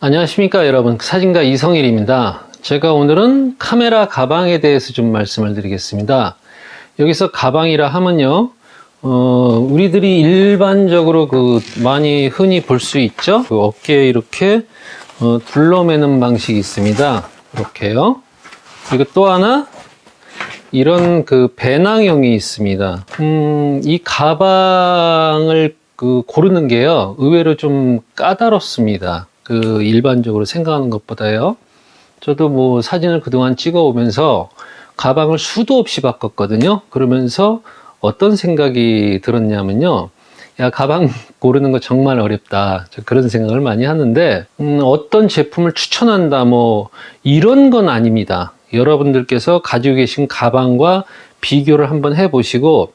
안녕하십니까 여러분. 사진가 이성일입니다. 제가 오늘은 카메라 가방에 대해서 좀 말씀을 드리겠습니다. 여기서 가방이라 하면요 어, 우리들이 일반적으로 그 많이 흔히 볼 수 있죠? 그 어깨에 이렇게 어, 둘러매는 방식이 있습니다. 이렇게요. 그리고 또 하나 이런 그 배낭형이 있습니다. 음, 이 가방을 그 고르는 게요 의외로 좀 까다롭습니다 그 일반적으로 생각하는 것보다요. 저도 뭐 사진을 그동안 찍어 오면서 가방을 수도 없이 바꿨거든요. 그러면서 어떤 생각이 들었냐면요. 야, 가방 고르는 거 정말 어렵다. 저 그런 생각을 많이 하는데, 음, 어떤 제품을 추천한다, 뭐, 이런 건 아닙니다. 여러분들께서 가지고 계신 가방과 비교를 한번 해보시고,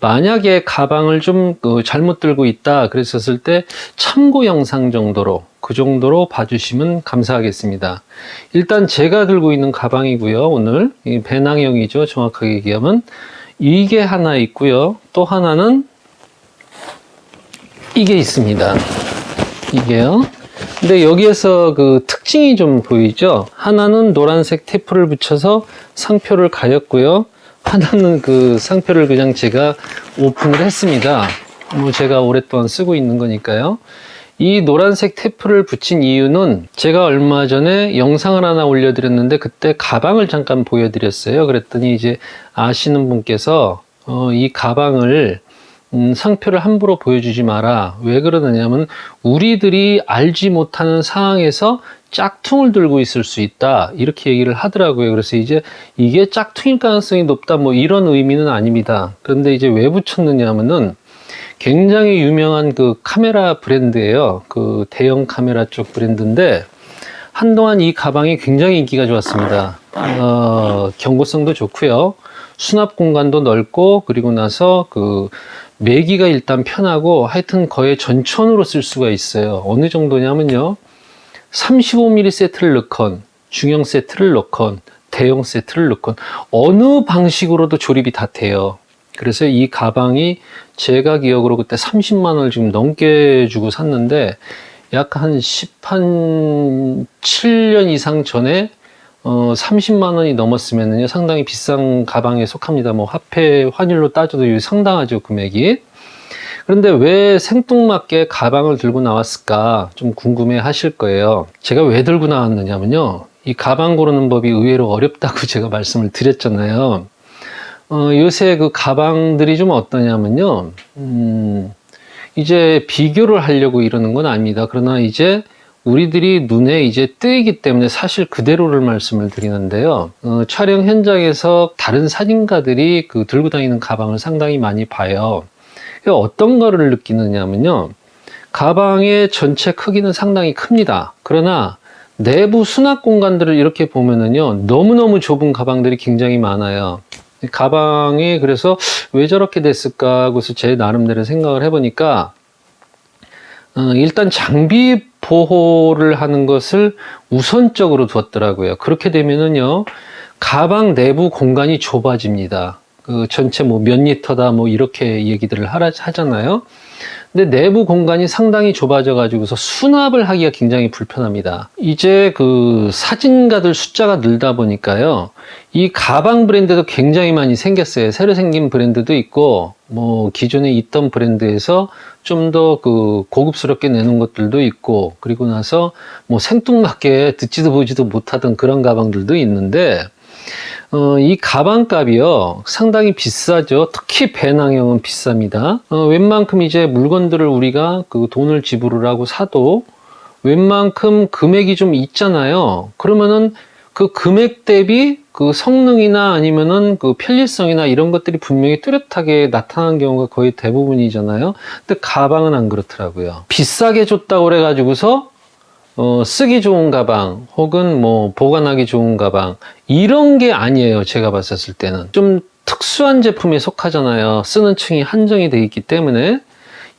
만약에 가방을 좀 어, 잘못 들고 있다 그랬었을 때 참고 영상 정도로 그 정도로 봐주시면 감사하겠습니다. 일단 제가 들고 있는 가방이고요. 오늘 이 배낭형이죠. 정확하게 얘기하면 이게 하나 있고요. 또 하나는 이게 있습니다. 이게요. 근데 여기에서 그 특징이 좀 보이죠? 하나는 노란색 테이프를 붙여서 상표를 가렸고요. 하나는 그 상표를 그냥 제가 오픈을 했습니다. 뭐 제가 오랫동안 쓰고 있는 거니까요. 이 노란색 테이프를 붙인 이유는 제가 얼마 전에 영상을 하나 올려드렸는데 그때 가방을 잠깐 보여드렸어요. 그랬더니 이제 아시는 분께서 어, 이 가방을 음, 상표를 함부로 보여주지 마라. 왜 그러느냐면 우리들이 알지 못하는 상황에서 짝퉁을 들고 있을 수 있다. 이렇게 얘기를 하더라고요. 그래서 이제 이게 짝퉁일 가능성이 높다. 뭐 이런 의미는 아닙니다. 그런데 이제 왜 붙였느냐 하면은 굉장히 유명한 그 카메라 브랜드예요. 그 대형 카메라 쪽 브랜드인데 한동안 이 가방이 굉장히 인기가 좋았습니다. 어, 경고성도 좋고요. 수납 공간도 넓고 그리고 나서 그 매기가 일단 편하고 하여튼 거의 전천으로 쓸 수가 있어요. 어느 정도냐면요. 35mm 세트를 넣건 중형 세트를 넣건 대형 세트를 넣건 어느 방식으로도 조립이 다 돼요. 그래서 이 가방이 제가 기억으로 그때 30만 원을 지금 넘게 주고 샀는데 약 한 10, 한 7년 이상 전에 어, 30만 원이 넘었으면요 상당히 비싼 가방에 속합니다. 뭐 화폐 환율로 따져도 상당하죠 금액이. 그런데 왜 생뚱맞게 가방을 들고 나왔을까 좀 궁금해 하실 거예요. 제가 왜 들고 나왔느냐면요. 이 가방 고르는 법이 의외로 어렵다고 제가 말씀을 드렸잖아요. 어, 요새 그 가방들이 좀 어떠냐면요. 음, 이제 비교를 하려고 이러는 건 아닙니다. 그러나 이제 우리들이 눈에 이제 뜨이기 때문에 사실 그대로를 말씀을 드리는데요. 어, 촬영 현장에서 다른 사진가들이 그 들고 다니는 가방을 상당히 많이 봐요. 어떤 거를 느끼느냐면요. 가방의 전체 크기는 상당히 큽니다. 그러나 내부 수납 공간들을 이렇게 보면은요. 너무너무 좁은 가방들이 굉장히 많아요. 가방이 그래서 왜 저렇게 됐을까 하고서 제 나름대로 생각을 해보니까 어, 일단 장비 보호를 하는 것을 우선적으로 두었더라고요. 그렇게 되면은요, 가방 내부 공간이 좁아집니다. 그 전체 뭐 몇 리터다 뭐 이렇게 얘기들을 하잖아요. 근데 내부 공간이 상당히 좁아져 가지고서 수납을 하기가 굉장히 불편합니다. 이제 그 사진가들 숫자가 늘다 보니까요. 이 가방 브랜드도 굉장히 많이 생겼어요. 새로 생긴 브랜드도 있고 뭐 기존에 있던 브랜드에서 좀 더 그 고급스럽게 내는 것들도 있고 그리고 나서 뭐 생뚱맞게 듣지도 보지도 못하던 그런 가방들도 있는데 어, 이 가방 값이요 상당히 비싸죠. 특히 배낭형은 비쌉니다. 어, 웬만큼 이제 물건들을 우리가 그 돈을 지불을 하고 사도 웬만큼 금액이 좀 있잖아요. 그러면은 그 금액 대비 그 성능이나 아니면은 그 편리성이나 이런 것들이 분명히 뚜렷하게 나타나는 경우가 거의 대부분이잖아요. 근데 가방은 안 그렇더라고요. 비싸게 줬다고 그래가지고서 어, 쓰기 좋은 가방 혹은 뭐 보관하기 좋은 가방 이런 게 아니에요. 제가 봤었을 때는 좀 특수한 제품에 속하잖아요. 쓰는 층이 한정이 돼 있기 때문에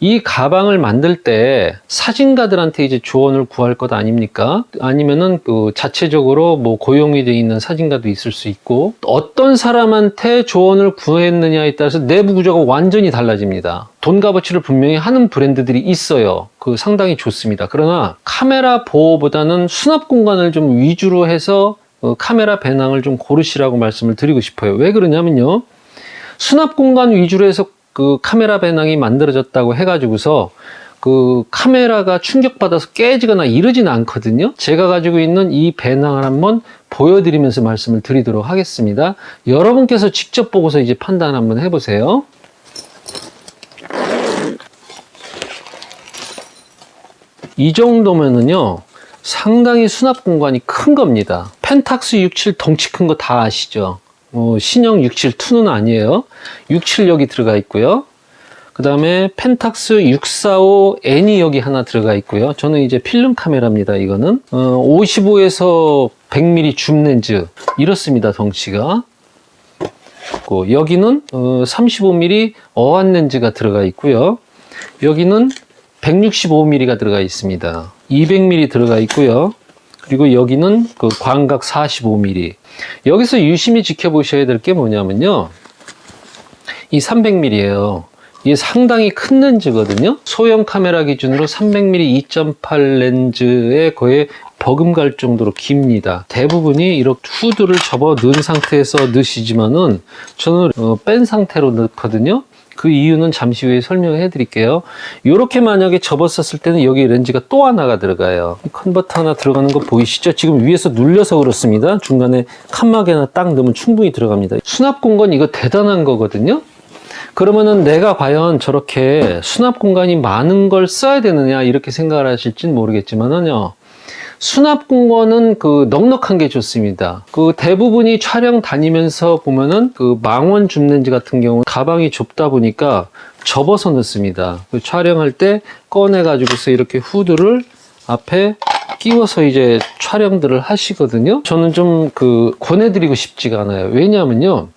이 가방을 만들 때 사진가들한테 이제 조언을 구할 것 아닙니까? 아니면은 그 자체적으로 뭐 고용이 돼 있는 사진가도 있을 수 있고 어떤 사람한테 조언을 구했느냐에 따라서 내부 구조가 완전히 달라집니다. 돈 값어치를 분명히 하는 브랜드들이 있어요. 그 상당히 좋습니다. 그러나 카메라 보호보다는 수납 공간을 좀 위주로 해서 어, 카메라 배낭을 좀 고르시라고 말씀을 드리고 싶어요. 왜 그러냐면요. 수납 공간 위주로 해서 그 카메라 배낭이 만들어졌다고 해가지고서 그 카메라가 충격받아서 깨지거나 이러지는 않거든요. 제가 가지고 있는 이 배낭을 한번 보여드리면서 말씀을 드리도록 하겠습니다. 여러분께서 직접 보고서 이제 판단 한번 해보세요. 이 정도면은요, 상당히 수납 공간이 큰 겁니다. 펜탁스 67 덩치 큰 거 다 아시죠? 어, 신형 67-2는 아니에요. 67 여기 들어가 있고요. 그 다음에 펜탁스 645N이 여기 하나 들어가 있고요. 저는 이제 필름 카메라입니다. 이거는 어, 55에서 100mm 줌 렌즈 이렇습니다. 덩치가. 있고, 여기는 어, 35mm 어안 렌즈가 들어가 있고요. 여기는 165mm가 들어가 있습니다. 200mm 들어가 있고요. 그리고 여기는 그 광각 45mm. 여기서 유심히 지켜보셔야 될 게 뭐냐면요. 이 300mm예요. 이게 상당히 큰 렌즈거든요. 소형 카메라 기준으로 300mm 2.8 렌즈에 거의 버금갈 정도로 깁니다. 대부분이 이렇게 후드를 접어 넣은 상태에서 넣으시지만은 저는 어, 뺀 상태로 넣거든요. 그 이유는 잠시 후에 설명해 드릴게요. 이렇게 만약에 접었었을 때는 여기 렌즈가 또 하나가 들어가요. 이 컨버터 하나 들어가는 거 보이시죠? 지금 위에서 눌려서 그렇습니다. 중간에 칸막이 하나 딱 넣으면 충분히 들어갑니다. 수납 공간 이거 대단한 거거든요. 그러면은 내가 과연 저렇게 수납 공간이 많은 걸 써야 되느냐 이렇게 생각을 하실진 모르겠지만은요. 수납 공간은 그 넉넉한 게 좋습니다. 그 대부분이 촬영 다니면서 보면은 그 망원 줌 렌즈 같은 경우 가방이 좁다 보니까 접어서 넣습니다. 그 촬영할 때 꺼내 가지고서 이렇게 후드를 앞에 끼워서 이제 촬영들을 하시거든요. 저는 좀 그 권해드리고 싶지가 않아요. 왜냐하면요.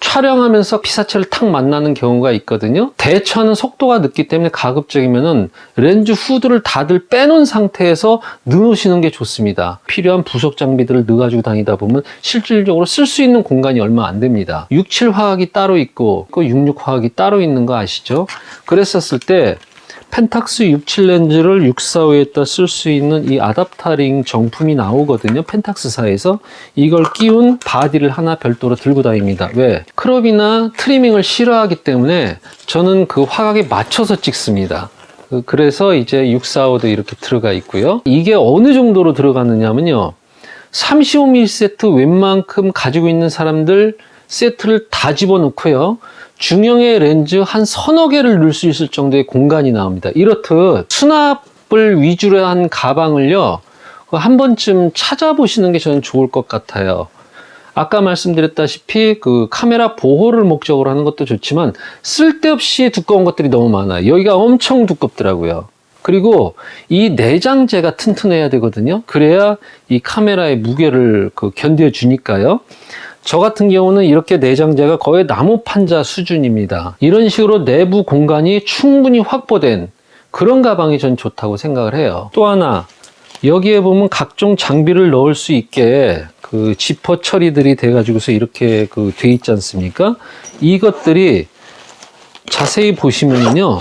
촬영하면서 피사체를 탁 만나는 경우가 있거든요. 대처하는 속도가 늦기 때문에 가급적이면은 렌즈 후드를 다들 빼놓은 상태에서 넣으시는 게 좋습니다. 필요한 부속 장비들을 넣어가지고 다니다 보면 실질적으로 쓸 수 있는 공간이 얼마 안 됩니다. 67 화학이 따로 있고 그 66 화학이 따로 있는 거 아시죠? 그랬었을 때 펜탁스 67 렌즈를 645에다 쓸 수 있는 이 아답타링 정품이 나오거든요. 펜탁스사에서 이걸 끼운 바디를 하나 별도로 들고 다닙니다. 왜? 크롭이나 트리밍을 싫어하기 때문에 저는 그 화각에 맞춰서 찍습니다. 그- 그래서 이제 645도 이렇게 들어가 있고요. 이게 어느 정도로 들어가느냐면요. 35mm 세트 웬만큼 가지고 있는 사람들 세트를 다 집어넣고요. 중형의 렌즈 한 서너 개를 넣을 수 있을 정도의 공간이 나옵니다. 이렇듯 수납을 위주로 한 가방을요, 그한 번쯤 찾아보시는 게 저는 좋을 것 같아요. 아까 말씀드렸다시피 그 카메라 보호를 목적으로 하는 것도 좋지만 쓸데없이 두꺼운 것들이 너무 많아요. 여기가 엄청 두껍더라고요. 그리고 이 내장재가 튼튼해야 되거든요. 그래야 이 카메라의 무게를 그 견뎌주니까요. 저 같은 경우는 이렇게 내장재가 거의 나무 판자 수준입니다. 이런 식으로 내부 공간이 충분히 확보된 그런 가방이 전 좋다고 생각을 해요. 또 하나, 여기에 보면 각종 장비를 넣을 수 있게 그 지퍼 처리들이 돼가지고서 이렇게 그 돼 있지 않습니까? 이것들이 자세히 보시면요.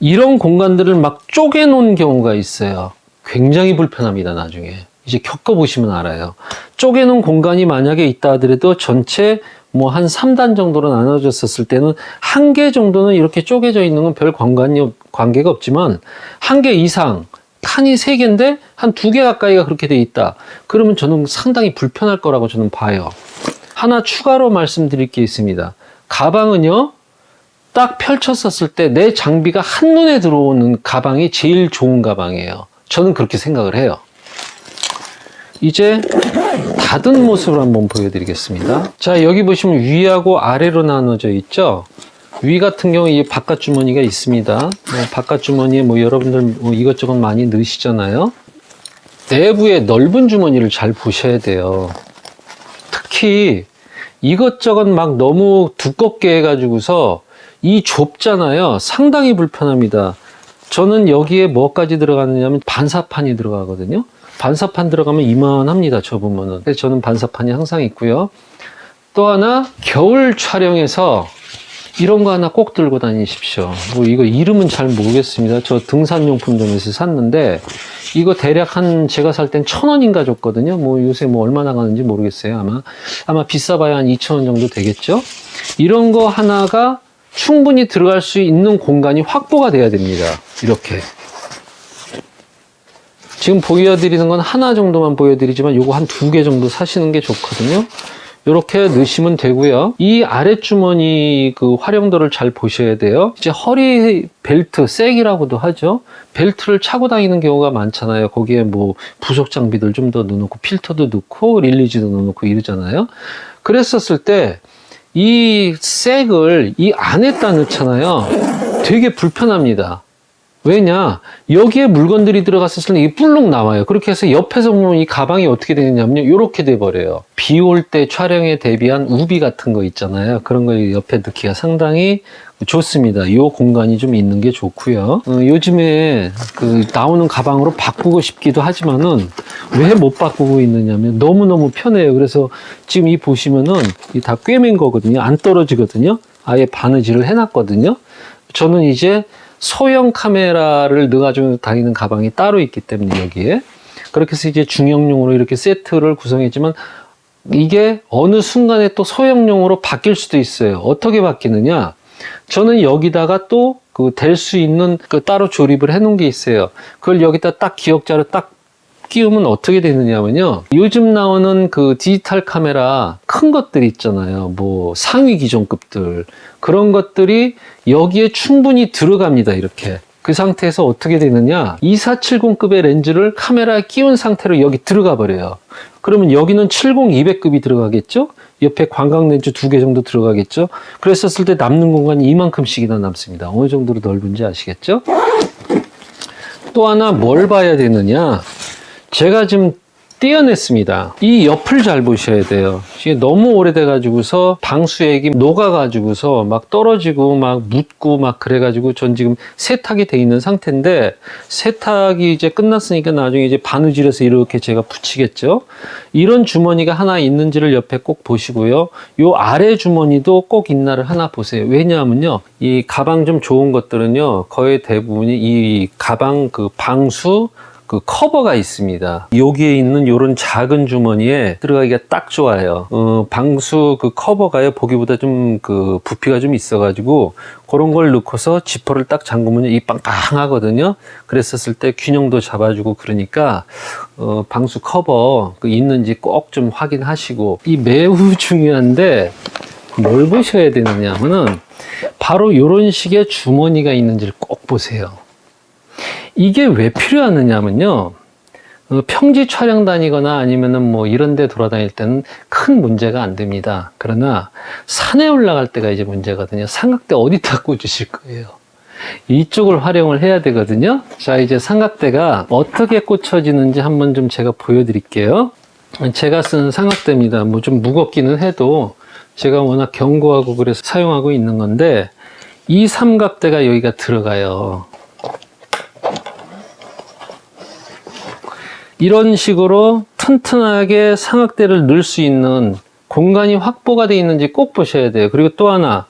이런 공간들을 막 쪼개 놓은 경우가 있어요. 굉장히 불편합니다, 나중에. 이제 겪어보시면 알아요. 쪼개 놓은 공간이 만약에 있다 하더라도 전체 뭐 한 3단 정도로 나눠졌었을 때는 한 개 정도는 이렇게 쪼개져 있는 건 별 관관이, 없- 관계가 없지만 한 개 이상, 칸이 세 개인데 한 두 개 가까이가 그렇게 돼 있다. 그러면 저는 상당히 불편할 거라고 저는 봐요. 하나 추가로 말씀드릴 게 있습니다. 가방은요, 딱 펼쳤었을 때 내 장비가 한눈에 들어오는 가방이 제일 좋은 가방이에요. 저는 그렇게 생각을 해요. 이제 닫은 모습을 한번 보여드리겠습니다. 자, 여기 보시면 위하고 아래로 나눠져 있죠? 위 같은 경우에 이 바깥 주머니가 있습니다. 뭐 바깥 주머니에 뭐 여러분들 뭐 이것저것 많이 넣으시잖아요. 내부에 넓은 주머니를 잘 보셔야 돼요. 특히 이것저것 막 너무 두껍게 해가지고서 이 좁잖아요. 상당히 불편합니다. 저는 여기에 뭐까지 들어가느냐면 반사판이 들어가거든요. 반사판 들어가면 이만합니다. 접으면은. 그래서 저는 반사판이 항상 있고요. 또 하나 겨울 촬영에서 이런 거 하나 꼭 들고 다니십시오. 뭐 이거 이름은 잘 모르겠습니다. 저 등산용품점에서 샀는데 이거 대략 한 제가 살 땐 천 원인가 줬거든요. 뭐 요새 뭐 얼마 나가는지 모르겠어요. 아마 아마 비싸봐야 한 이천 원 정도 되겠죠. 이런 거 하나가 충분히 들어갈 수 있는 공간이 확보가 돼야 됩니다. 이렇게. 지금 보여드리는 건 하나 정도만 보여드리지만 요거 한 두 개 정도 사시는 게 좋거든요. 이렇게 넣으시면 되고요. 이 아랫주머니 그 활용도를 잘 보셔야 돼요. 이제 허리 벨트, 쌔기라고도 하죠. 벨트를 차고 다니는 경우가 많잖아요. 거기에 뭐 부속 장비들 좀 더 넣어놓고 필터도 넣고 릴리즈도 넣어놓고 이러잖아요. 그랬었을 때이 쌔를 이 안에다 넣잖아요. 되게 불편합니다. 왜냐? 여기에 물건들이 들어갔을 때 이게 뿔룩 나와요. 그렇게 해서 옆에서 보면 이 가방이 어떻게 되느냐면요. 이렇게 돼 버려요. 비 올 때 촬영에 대비한 우비 같은 거 있잖아요. 그런 거 옆에 넣기가 상당히 좋습니다. 이 공간이 좀 있는 게 좋고요. 어, 요즘에 그 나오는 가방으로 바꾸고 싶기도 하지만은 왜 못 바꾸고 있느냐면 너무너무 편해요. 그래서 지금 이 보시면은 이다 꿰맨 거거든요. 안 떨어지거든요. 아예 바느질을 해놨거든요. 저는 이제 소형 카메라를 넣어가지고 다니는 가방이 따로 있기 때문에 여기에 그렇게 해서 이제 중형용으로 이렇게 세트를 구성했지만 이게 어느 순간에 또 소형용으로 바뀔 수도 있어요. 어떻게 바뀌느냐? 저는 여기다가 또 그 될 수 있는 그 따로 조립을 해 놓은 게 있어요. 그걸 여기다 딱 기억자로 딱 끼우면 어떻게 되느냐면요. 요즘 나오는 그 디지털 카메라 큰 것들 있잖아요. 뭐 상위 기종급들. 그런 것들이 여기에 충분히 들어갑니다. 이렇게. 그 상태에서 어떻게 되느냐. 2470급의 렌즈를 카메라에 끼운 상태로 여기 들어가 버려요. 그러면 여기는 70-200급이 들어가겠죠? 옆에 광각 렌즈 두 개 정도 들어가겠죠? 그랬었을 때 남는 공간이 이만큼씩이나 남습니다. 어느 정도로 넓은지 아시겠죠? 또 하나 뭘 봐야 되느냐? 제가 지금 떼어냈습니다. 이 옆을 잘 보셔야 돼요. 이게 너무 오래돼가지고서 방수액이 녹아가지고서 막 떨어지고 막 묻고 막 그래가지고 전 지금 세탁이 돼 있는 상태인데 세탁이 이제 끝났으니까 나중에 이제 바느질해서 이렇게 제가 붙이겠죠. 이런 주머니가 하나 있는지를 옆에 꼭 보시고요. 요 아래 주머니도 꼭 있나를 하나 보세요. 왜냐하면요. 이 가방 좀 좋은 것들은요. 거의 대부분이 이 가방 그 방수 그 커버가 있습니다. 여기에 있는 요런 작은 주머니에 들어가기가 딱 좋아요. 어, 방수 그 커버가요 보기보다 좀 그 부피가 좀 있어가지고 그런 걸 넣고서 지퍼를 딱 잠그면 이 빵빵하거든요. 그랬었을 때 균형도 잡아주고 그러니까 어, 방수 커버 그 있는지 꼭 좀 확인하시고 이 매우 중요한데 뭘 보셔야 되느냐 하면은 바로 요런 식의 주머니가 있는지를 꼭 보세요. 이게 왜 필요하느냐면요. 어, 평지 촬영 다니거나 아니면은 뭐 이런 데 돌아다닐 때는 큰 문제가 안 됩니다. 그러나 산에 올라갈 때가 이제 문제거든요. 삼각대 어디다 꽂으실 거예요? 이쪽을 활용을 해야 되거든요. 자, 이제 삼각대가 어떻게 꽂혀지는지 한번 좀 제가 보여드릴게요. 제가 쓴 삼각대입니다. 뭐 좀 무겁기는 해도 제가 워낙 견고하고 그래서 사용하고 있는 건데 이 삼각대가 여기가 들어가요. 이런 식으로 튼튼하게 삼각대를 넣을 수 있는 공간이 확보가 되어 있는지 꼭 보셔야 돼요. 그리고 또 하나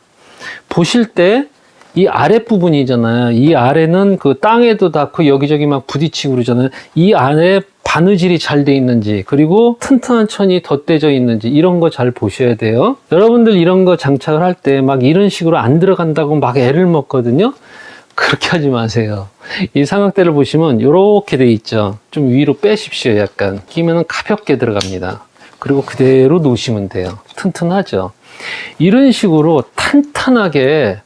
보실 때 이 아랫부분이잖아요. 이 아래는 그 땅에도 닿고 여기저기 막 부딪히고 그러잖아요. 이 안에 바느질이 잘 돼 있는지 그리고 튼튼한 천이 덧대져 있는지 이런 거 잘 보셔야 돼요. 여러분들 이런 거 장착을 할 때 막 이런 식으로 안 들어간다고 막 애를 먹거든요. 그렇게 하지 마세요. 이 삼각대를 보시면 이렇게 돼 있죠. 좀 위로 빼십시오. 약간 끼면은 가볍게 들어갑니다. 그리고 그대로 놓으시면 돼요. 튼튼하죠. 이런 식으로 탄탄하게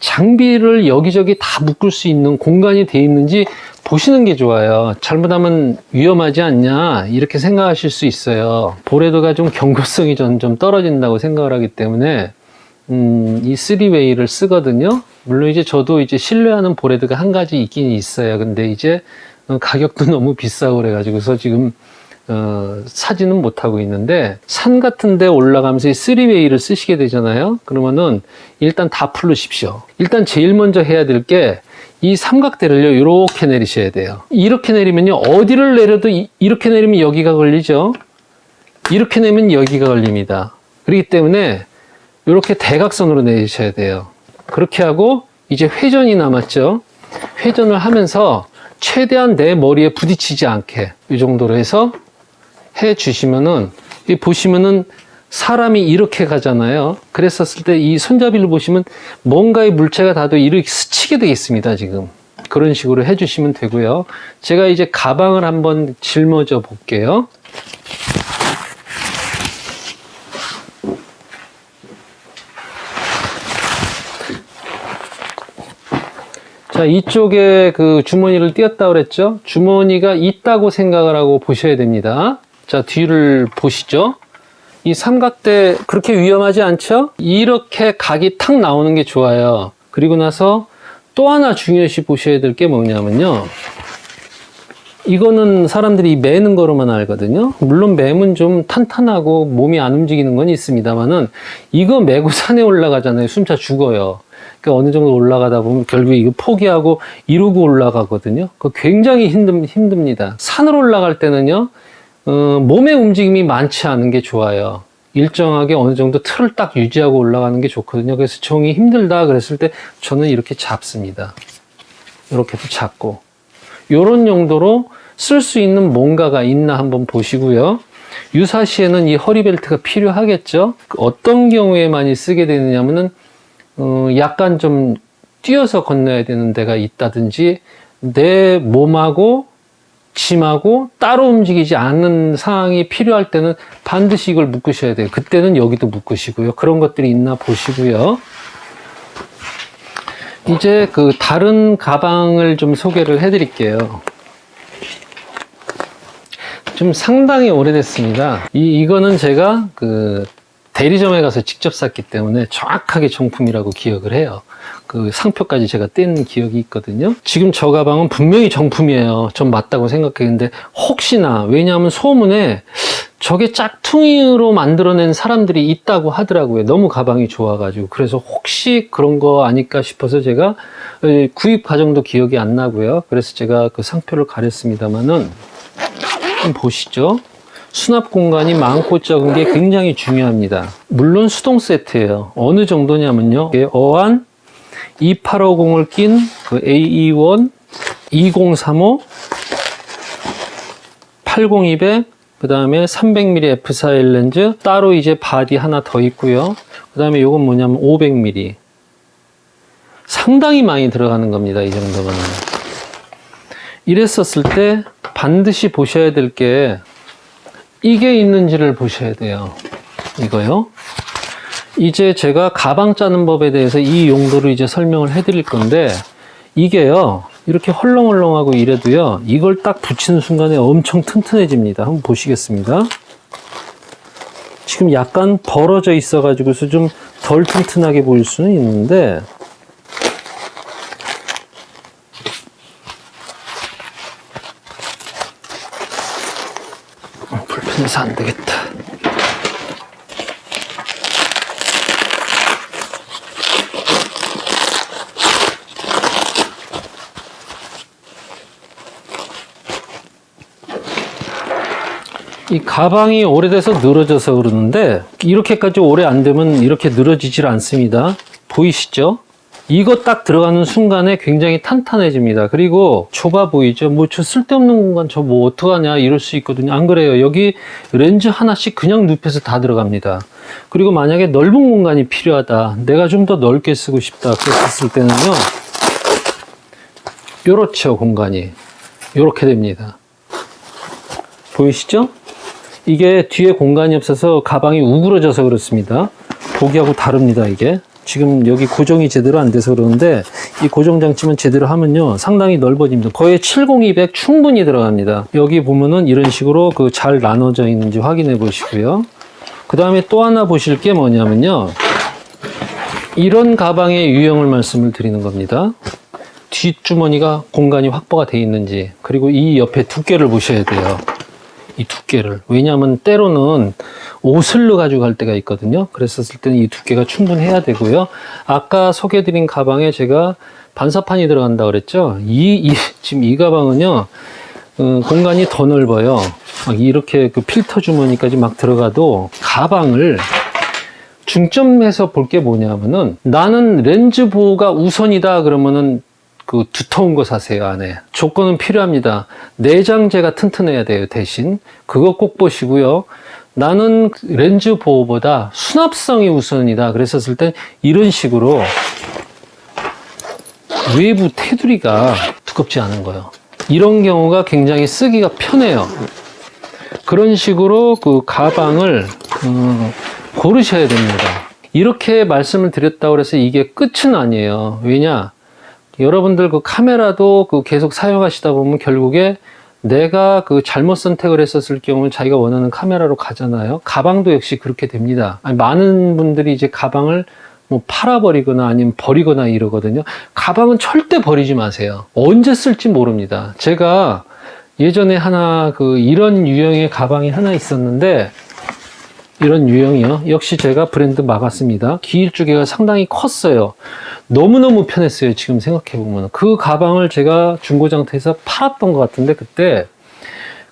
장비를 여기저기 다 묶을 수 있는 공간이 돼 있는지 보시는 게 좋아요. 잘못하면 위험하지 않냐 이렇게 생각하실 수 있어요. 보레도가 좀 경고성이 좀, 좀 떨어진다고 생각을 하기 때문에 음, 이 3웨이를 쓰거든요. 물론 이제 저도 이제 신뢰하는 보레드가 한 가지 있긴 있어요. 근데 이제 어, 가격도 너무 비싸고 그래가지고서 지금 어, 사지는 못하고 있는데 산 같은 데 올라가면서 이 쓰리웨이를 쓰시게 되잖아요. 그러면은 일단 다 풀으십시오. 일단 제일 먼저 해야 될 게 이 삼각대를요 이렇게 내리셔야 돼요. 이렇게 내리면요 어디를 내려도 이, 이렇게 내리면 여기가 걸리죠. 이렇게 내면 여기가 걸립니다. 그렇기 때문에 이렇게 대각선으로 내리셔야 돼요. 그렇게 하고 이제 회전이 남았죠. 회전을 하면서 최대한 내 머리에 부딪히지 않게 이 정도로 해서 해 주시면은 이 보시면은 사람이 이렇게 가잖아요. 그랬었을 때 이 손잡이를 보시면 뭔가의 물체가 닿아도 이렇게 스치게 되어 있습니다. 지금 그런 식으로 해주시면 되고요. 제가 이제 가방을 한번 짊어져 볼게요. 자, 이쪽에 그 주머니를 띄었다 그랬죠? 주머니가 있다고 생각을 하고 보셔야 됩니다. 자, 뒤를 보시죠. 이 삼각대 그렇게 위험하지 않죠? 이렇게 각이 탁 나오는 게 좋아요. 그리고 나서 또 하나 중요시 보셔야 될 게 뭐냐면요. 이거는 사람들이 매는 거로만 알거든요. 물론 매면 좀 탄탄하고 몸이 안 움직이는 건 있습니다만은 이거 메고 산에 올라가잖아요. 숨차 죽어요. 그러니까 어느 정도 올라가다 보면 결국에 이거 포기하고 이러고 올라가거든요. 그 굉장히 힘듭, 힘듭니다. 산을 올라갈 때는요, 어, 몸의 움직임이 많지 않은 게 좋아요. 일정하게 어느 정도 틀을 딱 유지하고 올라가는 게 좋거든요. 그래서 종이 힘들다 그랬을 때 저는 이렇게 잡습니다. 이렇게도 잡고. 요런 용도로 쓸 수 있는 뭔가가 있나 한번 보시고요. 유사시에는 이 허리벨트가 필요하겠죠. 어떤 경우에 많이 쓰게 되느냐면은 어, 약간 좀 뛰어서 건너야 되는 데가 있다든지 내 몸하고 짐하고 따로 움직이지 않는 상황이 필요할 때는 반드시 이걸 묶으셔야 돼요. 그때는 여기도 묶으시고요. 그런 것들이 있나 보시고요. 이제 그 다른 가방을 좀 소개를 해 드릴게요. 좀 상당히 오래됐습니다. 이, 이거는 제가 그 대리점에 가서 직접 샀기 때문에 정확하게 정품이라고 기억을 해요. 그 상표까지 제가 뗀 기억이 있거든요. 지금 저 가방은 분명히 정품이에요. 전 맞다고 생각했는데 혹시나 왜냐하면 소문에 저게 짝퉁이로 만들어낸 사람들이 있다고 하더라고요. 너무 가방이 좋아가지고 그래서 혹시 그런 거 아닐까 싶어서 제가 에, 구입 과정도 기억이 안 나고요. 그래서 제가 그 상표를 가렸습니다만은 좀 보시죠. 수납 공간이 많고 적은 게 굉장히 중요합니다. 물론 수동 세트예요. 어느 정도냐면요. 어안 2850을 낀 그 AE1 2035 80200 그 다음에 300mm F4L 렌즈 따로 이제 바디 하나 더 있고요. 그 다음에 이건 뭐냐면 500mm 상당히 많이 들어가는 겁니다. 이 정도면 이랬었을 때 반드시 보셔야 될 게 이게 있는지를 보셔야 돼요. 이거요. 이제 제가 가방 짜는 법에 대해서 이 용도를 이제 설명을 해 드릴 건데 이게요. 이렇게 헐렁헐렁하고 이래도요. 이걸 딱 붙이는 순간에 엄청 튼튼해집니다. 한번 보시겠습니다. 지금 약간 벌어져 있어 가지고서 좀 덜 튼튼하게 보일 수는 있는데 어, 불편해서 안 되겠다. 이 가방이 오래돼서 늘어져서 그러는데 이렇게까지 오래 안 되면 이렇게 늘어지질 않습니다. 보이시죠? 이거 딱 들어가는 순간에 굉장히 탄탄해집니다. 그리고 좁아 보이죠? 뭐 저 쓸데없는 공간 저 뭐 어떡하냐 이럴 수 있거든요. 안 그래요. 여기 렌즈 하나씩 그냥 눕혀서 다 들어갑니다. 그리고 만약에 넓은 공간이 필요하다. 내가 좀 더 넓게 쓰고 싶다. 그랬을 때는요. 요렇죠, 공간이. 요렇게 됩니다. 보이시죠? 이게 뒤에 공간이 없어서 가방이 우그러져서 그렇습니다. 보기하고 다릅니다, 이게. 지금 여기 고정이 제대로 안 돼서 그러는데 이 고정 장치만 제대로 하면요 상당히 넓어집니다. 거의 70200 충분히 들어갑니다. 여기 보면은 이런 식으로 그 잘 나눠져 있는지 확인해 보시고요. 그 다음에 또 하나 보실 게 뭐냐면요. 이런 가방의 유형을 말씀을 드리는 겁니다. 뒷주머니가 공간이 확보가 되어 있는지 그리고 이 옆에 두께를 보셔야 돼요. 이 두께를. 왜냐하면 때로는 옷을 가지고 갈 때가 있거든요. 그랬었을 때는 이 두께가 충분해야 되고요. 아까 소개해드린 가방에 제가 반사판이 들어간다 그랬죠. 이, 이 지금 이 가방은요. 어, 공간이 더 넓어요. 막 이렇게 그 필터 주머니까지 막 들어가도 가방을 중점에서 볼 게 뭐냐면은 나는 렌즈 보호가 우선이다 그러면은 그 두터운 거 사세요 안에. 조건은 필요합니다. 내장재가 튼튼해야 돼요 대신. 그거 꼭 보시고요. 나는 렌즈 보호보다 수납성이 우선이다. 그랬었을 때 이런 식으로 외부 테두리가 두껍지 않은 거예요. 이런 경우가 굉장히 쓰기가 편해요. 그런 식으로 그 가방을 어, 고르셔야 됩니다. 이렇게 말씀을 드렸다고 해서 이게 끝은 아니에요. 왜냐? 여러분들 그 카메라도 그 계속 사용하시다 보면 결국에 내가 그 잘못 선택을 했었을 경우는 자기가 원하는 카메라로 가잖아요. 가방도 역시 그렇게 됩니다. 아니, 많은 분들이 이제 가방을 뭐 팔아버리거나 아니면 버리거나 이러거든요. 가방은 절대 버리지 마세요. 언제 쓸지 모릅니다. 제가 예전에 하나 그 이런 유형의 가방이 하나 있었는데 이런 유형이요. 역시 제가 브랜드 막았습니다. 기일주개가 상당히 컸어요. 너무너무 편했어요. 지금 생각해보면. 그 가방을 제가 중고장터에서 팔았던 것 같은데, 그때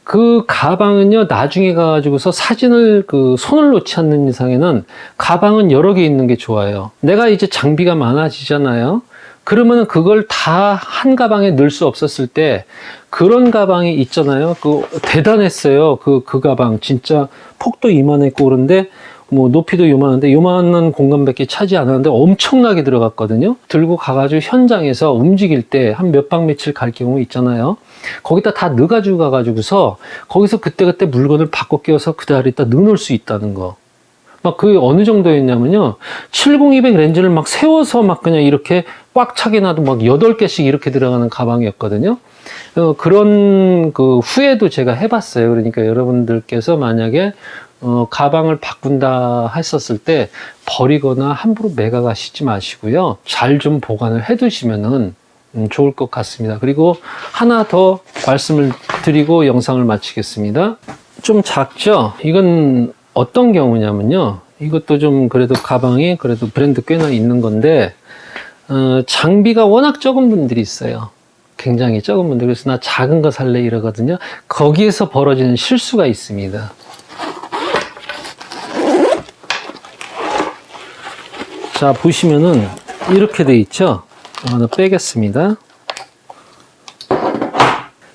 그 가방은요, 나중에 가가지고서 사진을 그 손을 놓지 않는 이상에는 가방은 여러 개 있는 게 좋아요. 내가 이제 장비가 많아지잖아요. 그러면 그걸 다 한 가방에 넣을 수 없었을 때 그런 가방이 있잖아요. 그 대단했어요. 그, 그 가방. 진짜 폭도 이만했고 그런데 뭐 높이도 요만한데 요만한 공간밖에 차지 않았는데 엄청나게 들어갔거든요. 들고 가가지고 현장에서 움직일 때 한 몇 박 며칠 갈 경우 있잖아요. 거기다 다 넣어가지고 가가지고서 거기서 그때그때 물건을 바꿔 끼워서 그 자리에다 넣어놓을 수 있다는 거. 막 그 어느 정도였냐면요. 70-200 렌즈를 막 세워서 막 그냥 이렇게 꽉 차게 놔도 막 8개씩 이렇게 들어가는 가방이었거든요. 어, 그런 그 후회도 제가 해봤어요. 그러니까 여러분들께서 만약에 어, 가방을 바꾼다 했었을 때 버리거나 함부로 매각하시지 마시고요. 잘 좀 보관을 해 두시면은 음, 좋을 것 같습니다. 그리고 하나 더 말씀을 드리고 영상을 마치겠습니다. 좀 작죠? 이건 어떤 경우냐면요. 이것도 좀 그래도 가방이 그래도 브랜드 꽤나 있는 건데, 어, 장비가 워낙 적은 분들이 있어요. 굉장히 적은 분들. 그래서 나 작은 거 살래 이러거든요. 거기에서 벌어지는 실수가 있습니다. 자, 보시면은 이렇게 돼 있죠? 하나 빼겠습니다.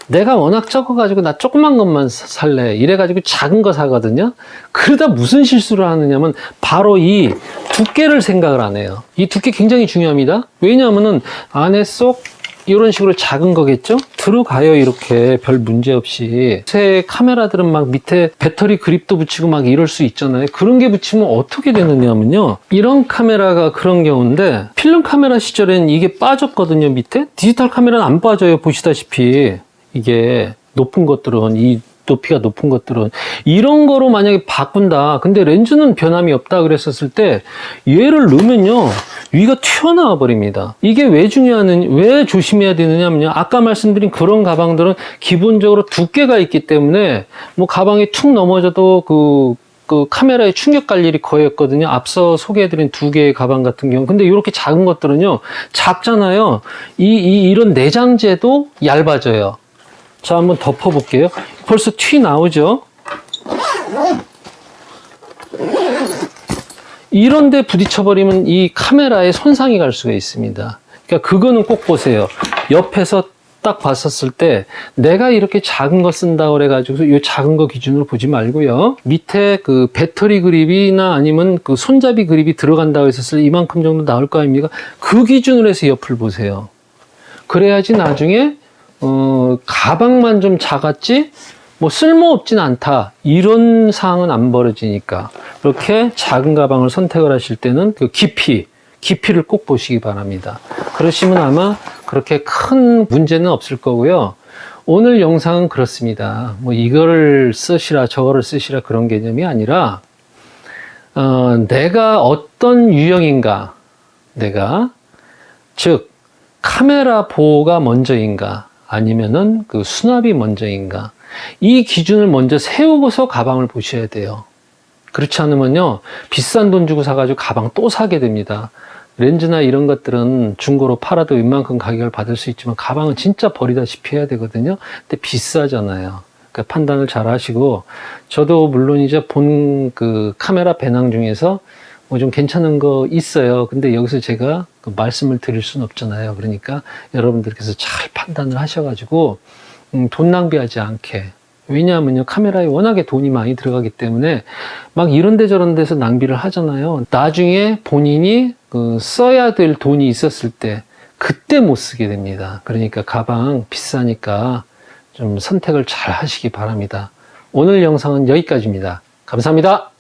내가 워낙 적어가지고 나 조그만 것만 사- 살래. 이래가지고 작은 거 사거든요. 그러다 무슨 실수를 하느냐면 바로 이 두께를 생각을 안 해요. 이 두께 굉장히 중요합니다. 왜냐하면은 안에 쏙 이런 식으로 작은 거겠죠? 들어가요, 이렇게. 별 문제 없이. 새 카메라들은 막 밑에 배터리 그립도 붙이고 막 이럴 수 있잖아요. 그런 게 붙이면 어떻게 되느냐면요. 이런 카메라가 그런 경우인데, 필름 카메라 시절엔 이게 빠졌거든요, 밑에. 디지털 카메라는 안 빠져요, 보시다시피. 이게 높은 것들은 이 높이가 높은 것들은 이런 거로 만약에 바꾼다. 근데 렌즈는 변함이 없다 그랬었을 때 얘를 넣으면요. 위가 튀어나와 버립니다. 이게 왜 중요하는 왜 조심해야 되느냐면요. 아까 말씀드린 그런 가방들은 기본적으로 두께가 있기 때문에 뭐 가방이 툭 넘어져도 그 그 카메라에 충격 갈 일이 거의 없거든요. 앞서 소개해드린 두 개의 가방 같은 경우. 근데 이렇게 작은 것들은요, 작잖아요. 이, 이, 이런 내장재도 얇아져요. 자, 한번 덮어볼게요. 벌써 튀 나오죠? 이런데 부딪혀버리면 이 카메라에 손상이 갈 수가 있습니다. 그러니까 그거는 꼭 보세요. 옆에서 딱 봤었을 때 내가 이렇게 작은 거 쓴다고 그래 가지고 이 작은 거 기준으로 보지 말고요. 밑에 그 배터리 그립이나 아니면 그 손잡이 그립이 들어간다고 했었을 때 이만큼 정도 나올 거 아닙니까? 그 기준으로 해서 옆을 보세요. 그래야지 나중에 어, 가방만 좀 작았지? 뭐 쓸모없진 않다. 이런 사항은 안 벌어지니까. 그렇게 작은 가방을 선택을 하실 때는 그 깊이 깊이를 꼭 보시기 바랍니다. 그러시면 아마 그렇게 큰 문제는 없을 거고요. 오늘 영상은 그렇습니다. 뭐 이거를 쓰시라 저거를 쓰시라 그런 개념이 아니라 어, 내가 어떤 유형인가 내가 즉 카메라 보호가 먼저인가 아니면은 그 수납이 먼저인가 이 기준을 먼저 세우고서 가방을 보셔야 돼요. 그렇지 않으면요, 비싼 돈 주고 사가지고 가방 또 사게 됩니다. 렌즈나 이런 것들은 중고로 팔아도 웬만큼 가격을 받을 수 있지만 가방은 진짜 버리다시피 해야 되거든요. 근데 비싸잖아요. 그러니까 판단을 잘 하시고 저도 물론 이제 본 그 카메라 배낭 중에서 뭐 좀 괜찮은 거 있어요. 근데 여기서 제가 그 말씀을 드릴 수는 없잖아요. 그러니까 여러분들께서 잘 판단을 하셔가지고 음, 돈 낭비하지 않게. 왜냐하면요 카메라에 워낙에 돈이 많이 들어가기 때문에 막 이런데 저런 데서 낭비를 하잖아요. 나중에 본인이 그 써야 될 돈이 있었을 때 그때 못 쓰게 됩니다. 그러니까 가방 비싸니까 좀 선택을 잘 하시기 바랍니다. 오늘 영상은 여기까지입니다. 감사합니다